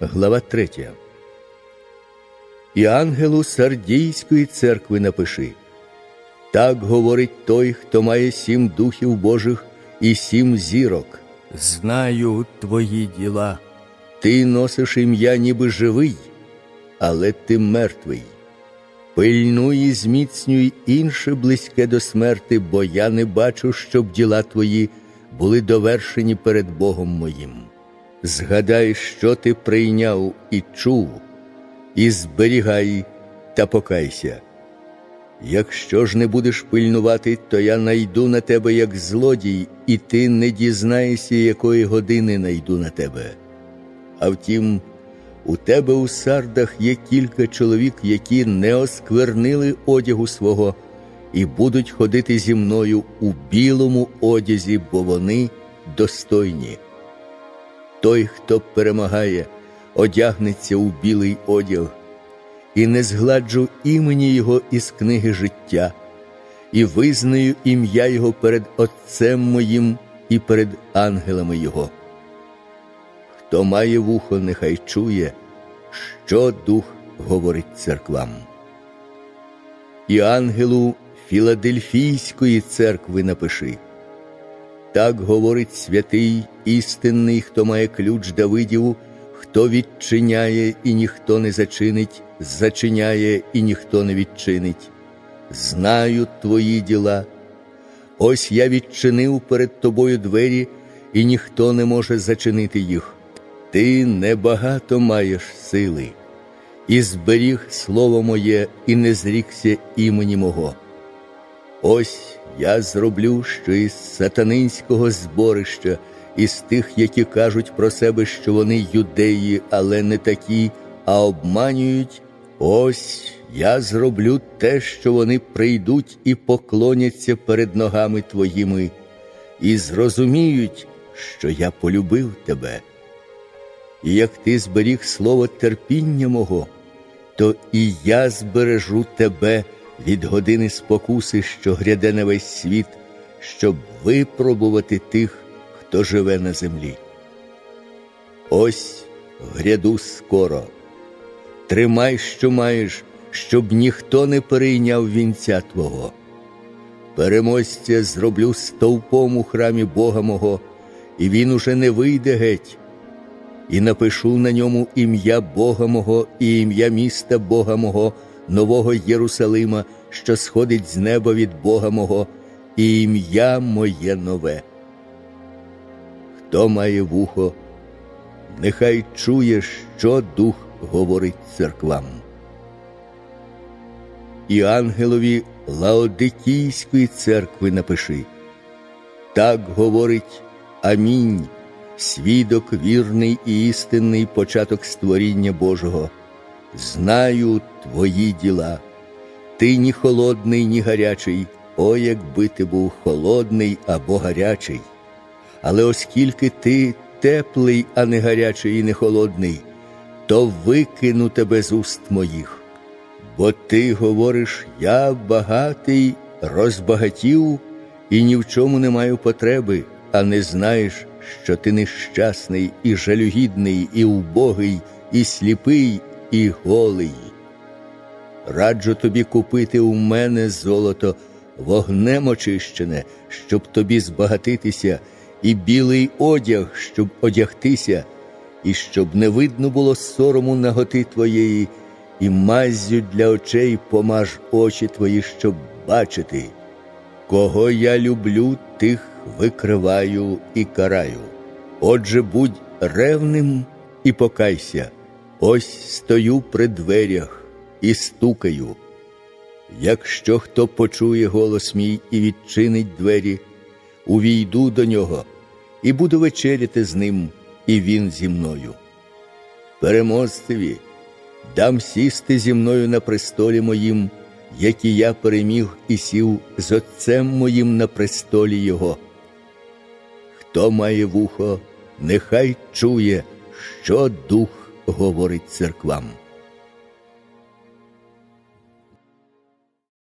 Глава 3. І ангелу Сардійської церкви напиши. Так говорить той, хто має сім духів Божих і сім зірок. Знаю твої діла. Ти носиш ім'я, ніби живий, але ти мертвий. Пильнуй і зміцнюй інше близьке до смерти, бо я не бачу, щоб діла твої були довершені перед Богом моїм. Згадай, що ти прийняв і чув, і зберігай та покайся. Якщо ж не будеш пильнувати, то я найду на тебе як злодій, і ти не дізнаєшся, якої години найду на тебе. А втім, у тебе у сардах є кілька чоловік, які не осквернили одягу свого, і будуть ходити зі мною у білому одязі, бо вони достойні. Той, хто перемагає, одягнеться у білий одяг, і не згладжу імені Його із книги життя, і визнаю ім'я Його перед Отцем моїм і перед ангелами Його. Хто має вухо, нехай чує, що Дух говорить церквам. І ангелу Філадельфійської церкви напиши. Так говорить святий істинний, хто має ключ Давидів, хто відчиняє і ніхто не зачинить, зачиняє і ніхто не відчинить. Знаю твої діла. Ось я відчинив перед тобою двері, і ніхто не може зачинити їх. Ти небагато маєш сили, і зберіг слово моє, і не зрікся імені мого. Ось я зроблю, що із сатанинського зборища, із тих, які кажуть про себе, що вони юдеї, але не такі, а обманюють. Ось я зроблю те, що вони прийдуть і поклоняться перед ногами твоїми, і зрозуміють, що я полюбив тебе. І як ти зберіг слово терпіння мого, то і я збережу тебе від години спокуси, що гряде на весь світ, щоб випробувати тих, хто живе на землі. Ось гряду скоро. Тримай, що маєш, щоб ніхто не перейняв вінця Твого. Переможця зроблю стовпом у храмі Бога мого, і він уже не вийде геть. І напишу на ньому ім'я Бога мого і ім'я міста Бога мого, нового Єрусалима, що сходить з неба від Бога мого, і ім'я моє нове. Хто має вухо, нехай чує, що Дух говорить церквам. І ангелові Лаодикійської церкви напиши. Так говорить Амінь, свідок вірний і істинний початок створіння Божого. Знаю твої діла. Ти ні холодний, ні гарячий, о, якби ти був холодний або гарячий. Але оскільки ти теплий, а не гарячий і не холодний, то викину тебе з уст моїх. Бо ти говориш, я багатий, розбагатів і ні в чому не маю потреби, а не знаєш, що ти нещасний і жалюгідний, і убогий, і сліпий, і голий. Раджу тобі купити у мене золото вогнем очищене, щоб тобі збагатитися, і білий одяг, щоб одягтися, і щоб не видно було сорому наготи твоєї, і маззю для очей помаж очі твої, щоб бачити. Кого я люблю, тих викриваю і караю. Отже, будь ревним і покайся. Ось стою при дверях і стукаю. Якщо хто почує голос мій і відчинить двері, увійду до нього і буду вечеряти з ним, і він зі мною. Переможцеві, дам сісти зі мною на престолі моїм, який я переміг і сів з отцем моїм на престолі Його. Хто має вухо, нехай чує, що дух говорить церквам.